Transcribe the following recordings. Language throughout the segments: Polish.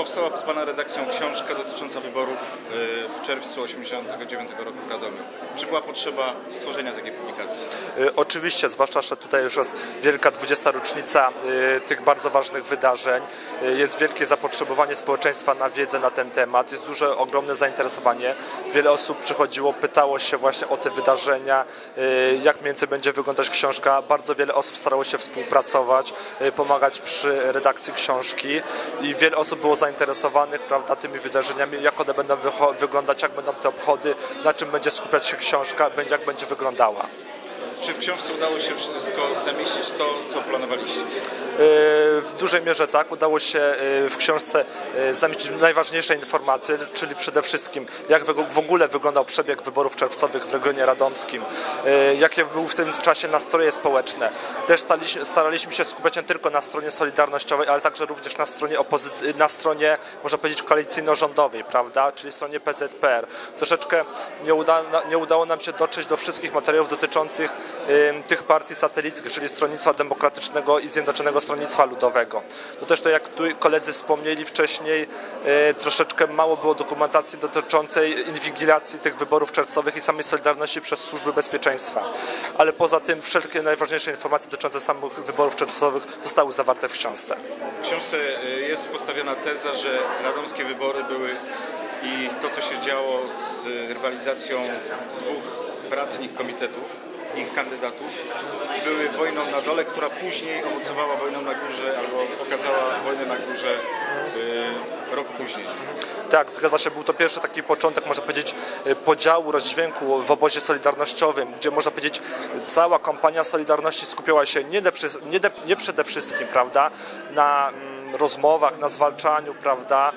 powstała pod Pana redakcją książka dotycząca wyborów y, w czerwcu 1989 roku w Radomiu. Czy była potrzeba stworzenia takiej publikacji? Y, Oczywiście, zwłaszcza, że tutaj już jest wielka 20. rocznica y, tych bardzo ważnych wydarzeń. Jest wielkie zapotrzebowanie społeczeństwa na wiedzę na ten temat. Jest duże, ogromne zainteresowanie. Wiele osób przychodziło, pytało się właśnie o te wydarzenia, jak mniej więcej będzie wyglądać książka. Bardzo wiele osób starało się współpracować, pomagać przy redakcji książki i wiele osób było zainteresowanych prawda, tymi wydarzeniami, jak one będą wyglądać, jak będą te obchody, na czym będzie skupiać się książka, jak będzie wyglądała. Czy w książce udało się wszystko zamieścić to, co planowaliście? E, W dużej mierze tak, udało się e, w książce e, zamieścić najważniejsze informacje, czyli przede wszystkim jak w ogóle wyglądał przebieg wyborów czerwcowych w regionie radomskim, jakie były w tym czasie nastroje społeczne. Też staraliśmy się skupiać nie tylko na stronie solidarnościowej, ale także również na stronie na stronie, można powiedzieć, koalicyjno-rządowej, prawda, czyli stronie PZPR. Troszeczkę nie, uda, nie udało nam się dotrzeć do wszystkich materiałów dotyczących tych partii satelickich, czyli Stronnictwa Demokratycznego i Zjednoczonego Stronnictwa Ludowego. No też to jak tu koledzy wspomnieli wcześniej, e, troszeczkę mało było dokumentacji dotyczącej inwigilacji tych wyborów czerwcowych i samej Solidarności przez służby bezpieczeństwa. Ale poza tym wszelkie najważniejsze informacje dotyczące samych wyborów czerwcowych zostały zawarte w książce. W książce y, jest postawiona teza, że radomskie wybory były i to, co się działo z rywalizacją dwóch bratnich komitetów, ich kandydatów, były wojną na dole, która później owocowała wojną na górze albo pokazała wojnę na górze y, rok później. Tak, zgadza się. Był to pierwszy taki początek, można powiedzieć, e, podziału, rozdźwięku w obozie solidarnościowym, gdzie można powiedzieć cała kampania Solidarności skupiała się nie, de, nie, de, nie przede wszystkim, prawda, na mm, rozmowach, na zwalczaniu, prawda,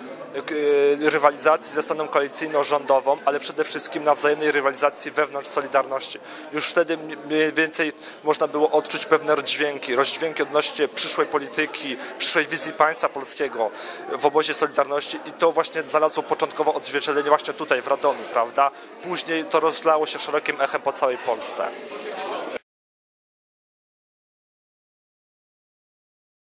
rywalizacji ze stanem koalicyjno-rządową, ale przede wszystkim na wzajemnej rywalizacji wewnątrz Solidarności. Już wtedy mniej więcej można było odczuć pewne rozdźwięki, rozdźwięki odnośnie przyszłej polityki, przyszłej wizji państwa polskiego w obozie Solidarności i to właśnie znalazło początkowo odzwierciedlenie właśnie tutaj w Radomiu, prawda? Później to rozlało się szerokim echem po całej Polsce.